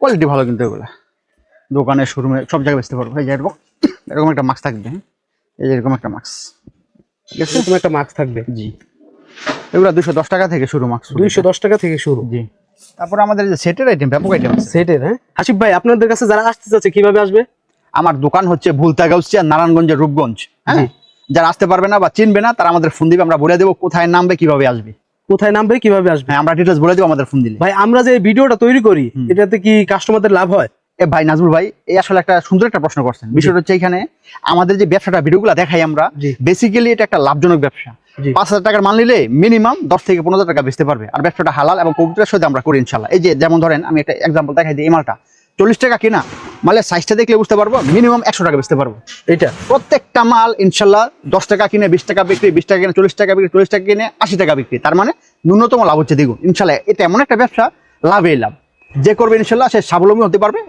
Quality ভালো কিন্তু এগুলো। দোকানে শোরুমে সব জায়গায় বেচতে পারব। এই যে এরকম এরকম একটা মাস্ক থাকবে হ্যাঁ? এই যে এরকম একটা মাস্ক ঠিক আছে এরকম একটা মাস্ক থাকবে? জি। এগুলো দুশো দশ টাকা থেকে শুরু মাস্ক দুইশো দশ টাকা থেকে শুরু। জি। তারপরে আমাদের যে সেটের আইটেম ব্যাপক আইটেম সেটের হ্যাঁ? হাসিফ ভাই আপনাদের কাছে যারা আসতে চাচ্ছে কীভাবে আসবে? আমার দোকান হচ্ছে ভুলতাগাউসিয়া নারায়ণগঞ্জের রূপগঞ্জ হ্যাঁ? যারা আসতে পারবে না বা চিনবে না তারা আমাদের ফোন দিবে আমরা বলে দেবো কোথায় নামবে কীভাবে আসবে। কোথায় নামবে কীভাবে আসবে? হ্যাঁ আমরা ডিটেলস বলে দেবো আমাদের ফোন দিলে। ভাই আমরা যে ভিডিওটা তৈরি করি এটাতে কি কাস্টমারদের লাভ হয়? এ ভাই নাজমুল ভাই এই আসলে একটা সুন্দর একটা প্রশ্ন করছেন। বিষয়টা হচ্ছে এখানে আমাদের যে ব্যবসাটা ভিডিওগুলো দেখাই আমরা। বেসিক্যালি এটা একটা লাভজনক ব্যবসা। পাঁচ হাজার টাকার মাল নিলে মিনিমাম দশ থেকে পনেরো হাজার টাকা বেচতে পারবে। আর ব্যবসাটা হালাল এবং কবুতরের সাথে আমরা করি ইনশাল্লাহ এই যে যেমন ধরেন আমি একটা এক্সাম্পল দেখাই দিই এই মালটা। চল্লিশ টাকা কিনা মালের সাইজটা দেখলে বুঝতে পারব মিনিমাম একশো টাকা বেচতে পারব। এটা প্রত্যেকটা মাল ইনশাল্লাহ দশ টাকা কিনে বিশ টাকা বিক্রি বিশ টাকা কিনে চল্লিশ টাকা বিক্রি চল্লিশ টাকা কিনে আশি টাকা বিক্রি। তার মানে ন্যূনতম লাভ হচ্ছে দ্বিগুণ। ইনশাল্লাহ এটা এমন একটা ব্যবসা লাভেই লাভ। যে করবে ইনশাল্লাহ সে স্বাবলম্বী হতে পারবে।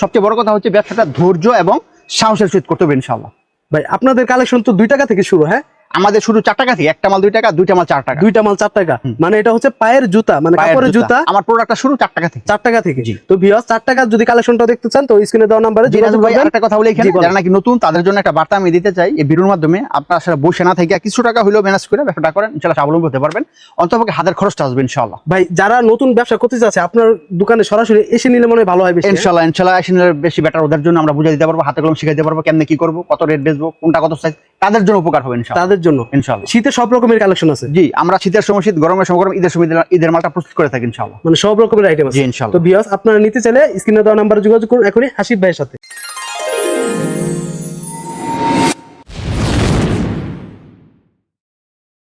সবচেয়ে বড় কথা হচ্ছে ব্যবসাটা ধৈর্য এবং সাহসের সহিত করতে হবে ইনশাল্লাহ। ভাই আপনাদের কালেকশন তো দুই টাকা থেকে শুরু হ্যাঁ? আমাদের শুধু চার টাকা থেকে একটা মাল দুই টাকা দুইটা মাল চার টাকা। দুইটা মাল চার টাকা। মানে এটা হচ্ছে পায়ের জুতা মানে কাপড়ের জুতা। আমার প্রোডাক্টটা শুরু চার টাকা থেকে। চার টাকা থেকে। তো ভিউয়ার্স চার টাকা যদি কালেকশনটা দেখতে চান তো স্ক্রিনে দেওয়া নাম্বারে যোগাযোগ ভাই আরেকটা কথা বলে এখানে যারা নাকি নতুন তাদের জন্য একটা বার্তা আমি দিতে চাই এই ভিডিওর মাধ্যমে আপনারা আসলে বসে না থেকে কিছু টাকা হলেও ম্যানেজ করে ব্যবসাটা করেন ইনশাল্লাহ স্বাবলম্বী হতে পারবেন। অন্তপক্ষে হাতের খরচটা আসবে ইনশাল্লাহ ভাই যারা নতুন ব্যবসা করতে চাচ্ছে আপনার দোকানে সরাসরি এসে নিলে মনে হয় ভালো হয় বেশি হ্যাঁ? ইনশাল্লাহ ইনশাল্লাহ আসলে বেশি বেটার ওদের জন্য আমরা বুঝিয়ে দিতে পারব হাতে কলম শিখাই দিতে পারব কেমনে কি করব কত রেট বেচবো কোনটা কত সাইজ তাদের জন্য উপকার হবে ইনশাল্লাহ তাদের জন্য। ইনশাল্লাহ শীতে সব রকমের কালেকশন আছে। জি আমরা শীতের সময় শীত গরমের সময় গরম ঈদের সময় ঈদের- মালটা প্রস্তুত করে থাকি ইনশাল্লাহ মানে সব রকমের আইটেম আছে। জি ইনশাল্লাহ তো ভিউয়ার্স আপনারা নিতে চাইলে স্ক্রিনে দেওয়া নাম্বারে যোগাযোগ করুন এখনই হাসিফ ভাইয়ের সাথে।